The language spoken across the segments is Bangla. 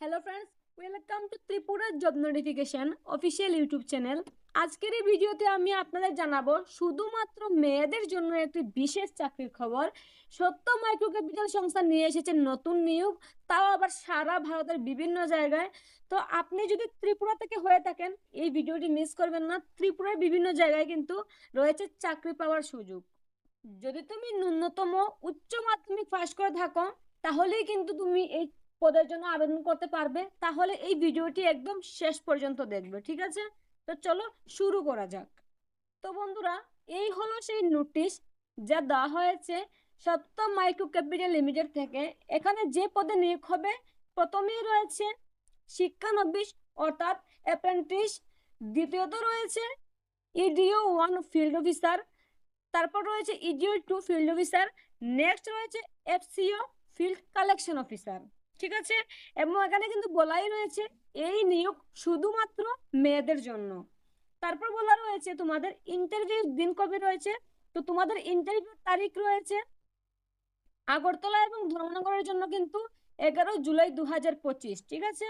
Hello friends welcome to Tripura job notification official YouTube channel আজকের এই ভিডিওতে আমি আপনাদের জানাব, শুধুমাত্র মেয়েদের জন্য একটি বিশেষ চাকরির খবর। সত্য মাইক্রো ক্যাপিটাল সংস্থা নিয়ে এসেছে নতুন নিয়োগ, তাও আবার সারা ভারতের বিভিন্ন জায়গায়। তো আপনি যদি ত্রিপুরা থেকে হয়ে থাকেন, এই ভিডিওটি মিস করবেন না। ত্রিপুরার বিভিন্ন জায়গায় কিন্তু রয়েছে চাকরি পাওয়ার সুযোগ। যদি তুমি ন্যূনতম উচ্চ মাধ্যমিক পাশ করে থাকো, তাহলেই কিন্তু তুমি এই পদের জন্য আবেদন করতে পারবে, তাহলে এই ভিডিওটি একদম শেষ পর্যন্ত দেখবে, ঠিক আছে? তো চলো শুরু করা যাক। তো বন্ধুরা, এই হলো সেই নোটিশ যা দেওয়া হয়েছে সপ্তম মাইক্রো ক্যাপিটাল লিমিটেড থেকে। এখানে যে পদে নিয়োগ হবে, প্রথমেই রয়েছে শিক্ষানবিশ অর্থাৎ অ্যাপ্রেন্টিস দ্বিতীয়ত রয়েছে ইডিও ওয়ান ফিল্ড অফিসার তারপর রয়েছে EDO two field officer next রয়েছে এফসিও ফিল্ড কালেকশন অফিসার ঠিক আছে? এবং এখানে কিন্তু বলাই রয়েছে, এই নিয়োগ শুধুমাত্র মেয়েদের জন্য। তারপর বলা রয়েছে, তোমাদের ইন্টারভিউ দিন কবে রয়েছে? তো তোমাদের ইন্টারভিউ তারিখ রয়েছে আগরতলা এবং ধর্মনগরের জন্য কিন্তু এগারো জুলাই দু হাজার পঁচিশ, ঠিক আছে?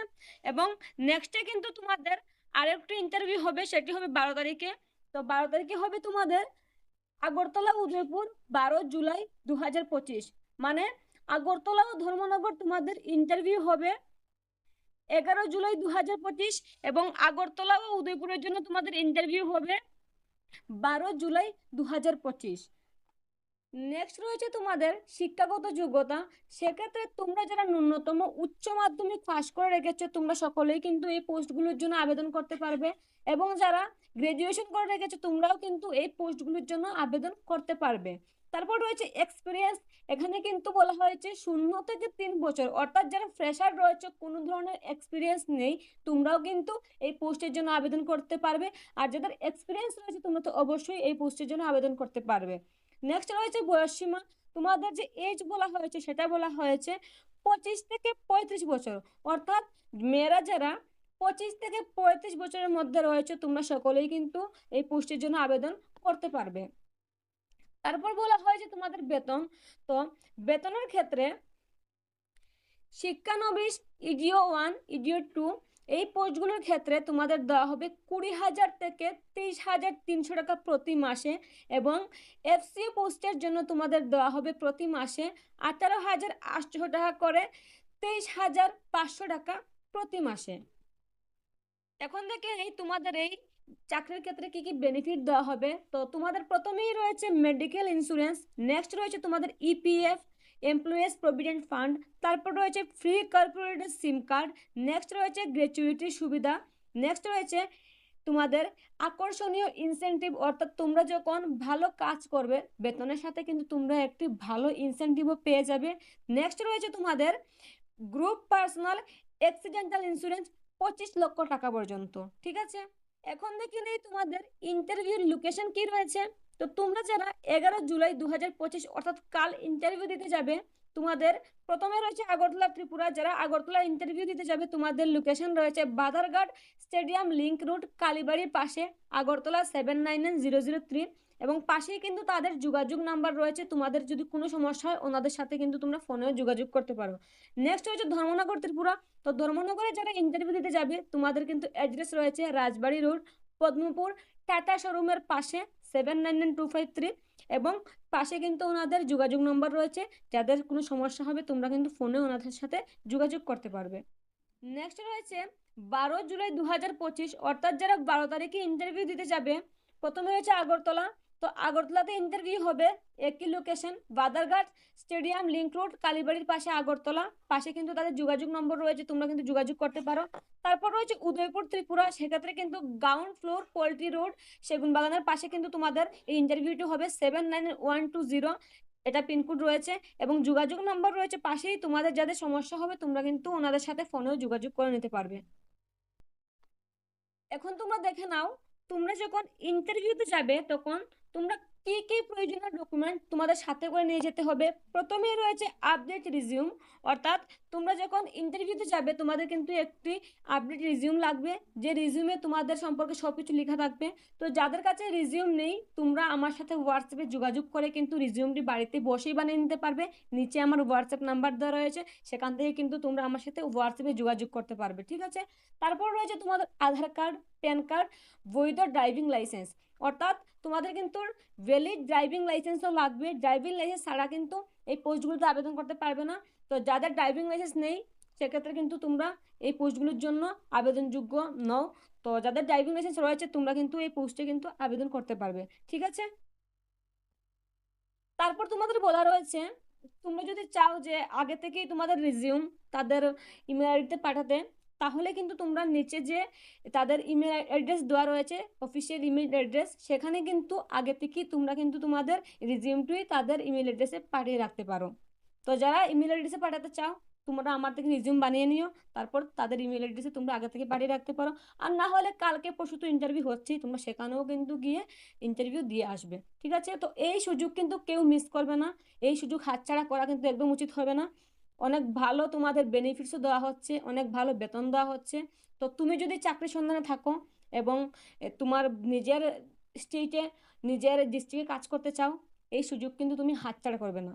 এবং নেক্সটে কিন্তু তোমাদের আরেকটি ইন্টারভিউ হবে, সেটি হবে বারো তারিখে। তো বারো তারিখে হবে তোমাদের আগরতলা উদয়পুর বারো জুলাই দু হাজার পঁচিশ। মানে আগরতলা ও ধর্মনগর তোমাদের ইন্টারভিউ হবে এগারো জুলাই দু হাজার পঁচিশ এবং আগরতলা ও উদয়পুরের জন্য তোমাদের ইন্টারভিউ হবে বারো জুলাই দু হাজার পঁচিশ। নেক্সট রয়েছে তোমাদের শিক্ষাগত যোগ্যতা। সেক্ষেত্রে তোমরা যারা ন্যূনতম উচ্চ মাধ্যমিক পাশ করে রেখেছো, তোমরা সকলেই কিন্তু এই পোস্টগুলোর জন্য আবেদন করতে পারবে এবং যারা গ্রাজুয়েশন করে রেখেছো, তোমরাও কিন্তু এই পোস্টগুলোর জন্য আবেদন করতে পারবে। তারপর রয়েছে এক্সপিরিয়েন্স এখানে কিন্তু বলা হয়েছে শূন্য থেকে তিন বছর, অর্থাৎ যারা ফ্রেশার রয়েছে, কোনো ধরনের এক্সপিরিয়েন্স নেই, তোমরাও কিন্তু এই পোস্টের জন্য আবেদন করতে পারবে। আর যাদের এক্সপিরিয়েন্স রয়েছে, তোমরা তো অবশ্যই এই পোস্টের জন্য আবেদন করতে পারবে। নেক্সট রয়েছে বয়সসীমা, তোমাদের যে এজ বলা হয়েছে, সেটা বলা হয়েছে পঁচিশ থেকে পঁয়ত্রিশ বছর। অর্থাৎ মেয়েরা যারা পঁচিশ থেকে পঁয়ত্রিশ বছরের মধ্যে রয়েছে, তোমরা সকলেই কিন্তু এই পোস্টের জন্য আবেদন করতে পারবে। তারপর বলা হয় যে তোমাদের বেতন। তো বেতনের ক্ষেত্রে শিক্ষানবিশ, ইডিও ওয়ান, ইডিও টু, এই পোস্টগুলোর ক্ষেত্রে তোমাদের দেওয়া হবে কুড়ি হাজার থেকে তেইশ হাজার তিনশো টাকা প্রতি মাসে এবং এফসিও পোস্টের জন্য তোমাদের দেওয়া হবে প্রতি মাসে আঠারো হাজার আটশো টাকা করে তেইশ হাজার পাঁচশো টাকা প্রতি মাসে। এখন থেকে এই তোমাদের এই চাকরির ক্ষেত্রে কি কি বেনিফিট দেওয়া হবে? তো তোমাদের প্রথমেই রয়েছে মেডিকেল ইন্স্যুরেন্স নেক্সট রয়েছে তোমাদের ইপিএফ এমপ্লয়িজ প্রভিডেন্ট ফান্ড তারপর রয়েছে free corporated SIM card next রয়েছে গ্র্যাচুইটি সুবিধা নেক্সট রয়েছে তোমাদের আকর্ষণীয় ইনসেনটিভ অর্থাৎ তোমরা যখন ভালো কাজ করবে, বেতনের সাথে কিন্তু তোমরা একটি ভালো ইনসেনটিভও পেয়ে যাবে। নেক্সট রয়েছে তোমাদের গ্রুপ পার্সোনাল অ্যাক্সিডেন্টাল ইন্স্যুরেন্স পঁচিশ লক্ষ টাকা পর্যন্ত, ঠিক আছে? এখন দেখে নেই তোমাদের ইন্টারভিউর লোকেশন কি রয়েছে। তো তোমরা যারা এগারো জুলাই দু হাজার পঁচিশ অর্থাৎ কাল ইন্টারভিউ দিতে যাবে, তোমাদের প্রথমে রয়েছে আগরতলা ত্রিপুরা। যারা আগরতলা ইন্টারভিউ দিতে যাবে, তোমাদের লোকেশন রয়েছে বাধারঘাট স্টেডিয়াম লিঙ্ক রোড কালীবাড়ির পাশে Agartala seven nine nine zero zero three এবং পাশেই কিন্তু তাদের যোগাযোগ নাম্বার রয়েছে। তোমাদের যদি কোনো সমস্যা হয়, ওনাদের সাথে কিন্তু তোমরা ফোনেও যোগাযোগ করতে পারো। নেক্সট হচ্ছে ধর্মনগর ত্রিপুরা। তো ধর্মনগরে যারা ইন্টারভিউ দিতে যাবে, তোমাদের কিন্তু অ্যাড্রেস রয়েছে রাজবাড়ি রোড পদ্মপুর, টাটা শোরুমের পাশে seven nine nine two five three এবং পাশে কিন্তু ওনাদের যোগাযোগ নম্বর রয়েছে। যাদের কোনো সমস্যা হবে, তোমরা কিন্তু ফোনে ওনাদের সাথে যোগাযোগ করতে পারবে। নেক্সট রয়েছে বারো জুলাই দু হাজার পঁচিশ, অর্থাৎ যারা বারো তারিখে ইন্টারভিউ দিতে যাবে, প্রথমে রয়েছে আগরতলা তো আগরতলাতে ইন্টারভিউ হবে। একই location Badarghat stadium link road কালীবাড়ির পাশে আগরতলা। পাশে কিন্তু তাদের যোগাযোগ নম্বর রয়েছে, তোমরা কিন্তু যোগাযোগ করতে পারো। তারপর রয়েছে উদয়পুর, ত্রিপুরা। সেক্ষেত্রে কিন্তু গ্রাউন্ড ফ্লোর পোলট্রি রোড সেগুন বাগানের পাশে কিন্তু তোমাদের এই ইন্টারভিউটি হবে seven nine one two zero এটা পিনকোড রয়েছে এবং যোগাযোগ নম্বর রয়েছে পাশেই। তোমাদের যাদের সমস্যা হবে, তোমরা কিন্তু ওনাদের সাথে ফোনেও যোগাযোগ করে নিতে পারবে। এখন তোমরা দেখে নাও, তোমরা যখন ইন্টারভিউতে যাবে, তখন তোমরা কি কি প্রয়োজনীয় ডকুমেন্ট তোমাদের সাথে করে নিয়ে যেতে হবে? প্রথমেই রয়েছে আপডেট রিজিউম অর্থাৎ তোমরা যখন ইন্টারভিউতে যাবে, তোমাদের কিন্তু একটি আপডেট রিজিউম লাগবে, যে রিজিউমে তোমাদের সম্পর্কে সব কিছু লেখা থাকবে। তো যাদের কাছে রিজিউম নেই, তোমরা আমার সাথে হোয়াটসঅ্যাপে যোগাযোগ করে কিন্তু রিজিউমটি বাড়িতে বসেই বানিয়ে নিতে পারবে। নিচে আমার হোয়াটসঅ্যাপ নাম্বার দেওয়া রয়েছে, সেখান থেকে কিন্তু তোমরা আমার সাথে হোয়াটসঅ্যাপে যোগাযোগ করতে পারবে, ঠিক আছে? তারপর রয়েছে তোমাদের আধার কার্ড প্যান কার্ড বৈধ ড্রাইভিং লাইসেন্স অর্থাৎ তোমাদের কিন্তু ভ্যালিড ড্রাইভিং লাইসেন্সও লাগবে। ড্রাইভিং লাইসেন্স ছাড়া কিন্তু এই পোস্টগুলোতে আবেদন করতে পারবে না। তো যাদের ড্রাইভিং লাইসেন্স নেই, সেক্ষেত্রে কিন্তু তোমরা এই পোস্টগুলোর জন্য আবেদনযোগ্য নও। তো যাদের ড্রাইভিং লাইসেন্স রয়েছে, তোমরা কিন্তু এই পোস্টে কিন্তু আবেদন করতে পারবে। ঠিক আছে? তারপর তোমাদের বলা রয়েছে, তোমরা যদি চাও যে আগে থেকেই তোমাদের রিজিউম তাদের ইমেল আইডিতে পাঠাতে তাহলে কিন্তু তোমরা নিচে যে তাদের ইমেল অ্যাড্রেস দেওয়া রয়েছে অফিসিয়াল ইমেল অ্যাড্রেস সেখানে কিন্তু আগে থেকেই তোমরা কিন্তু তোমাদের রিজিউমটি তাদের ইমেল অ্যাড্রেসে পাঠিয়ে রাখতে পারো। তো যারা ইমেল অ্যাড্রেসে পাঠাতে চাও, তোমরা আমার থেকে রিজিউম বানিয়ে নিও, তারপর তাদের ইমেল অ্যাড্রেসে তোমরা আগে থেকে পাঠিয়ে রাখতে পারো। আর না হলে কালকে পরশু তো ইন্টারভিউ হচ্ছেই, তোমরা সেখানেও কিন্তু গিয়ে ইন্টারভিউ দিয়ে আসবে, ঠিক আছে? তো এই সুযোগ কিন্তু কেউ মিস করবে না, এই সুযোগ হাতছাড়া করা কিন্তু একদম উচিত হবে না। অনেক ভালো তোমাদের বেনিফিটসও দেওয়া হচ্ছে, অনেক ভালো বেতন দেওয়া হচ্ছে। তো তুমি যদি চাকরি সন্ধানে থাকো এবং তোমার নিজের স্টেটে নিজের ডিস্ট্রিক্টে কাজ করতে চাও, এই সুযোগ কিন্তু তুমি হাতছাড়া করবে না।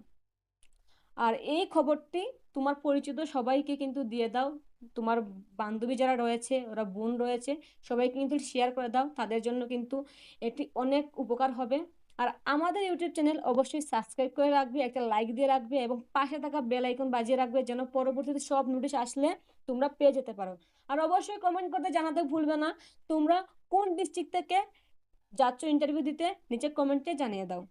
আর এই খবরটি তোমার পরিচিত সবাইকে কিন্তু দিয়ে দাও। তোমার বান্ধবী যারা রয়েছে, ওরা বোন রয়েছে, সবাইকে কিন্তু শেয়ার করে দাও। তাদের জন্য কিন্তু এটি অনেক উপকার হবে। আর আমাদের ইউটিউব চ্যানেল অবশ্যই সাবস্ক্রাইব করে রাখবে, একটা লাইক দিয়ে রাখবে এবং পাশে থাকা বেল আইকন বাজিয়ে রাখবে যেন পরবর্তীতে সব নোটিশ আসলে তোমরা পেয়ে যেতে পারো। আর অবশ্যই কমেন্ট করতে জানাতে ভুলবে না, তোমরা কোন ডিস্ট্রিক্ট থেকে যাচ্ছ ইন্টারভিউ দিতে, নিচে কমেন্টে জানিয়ে দাও।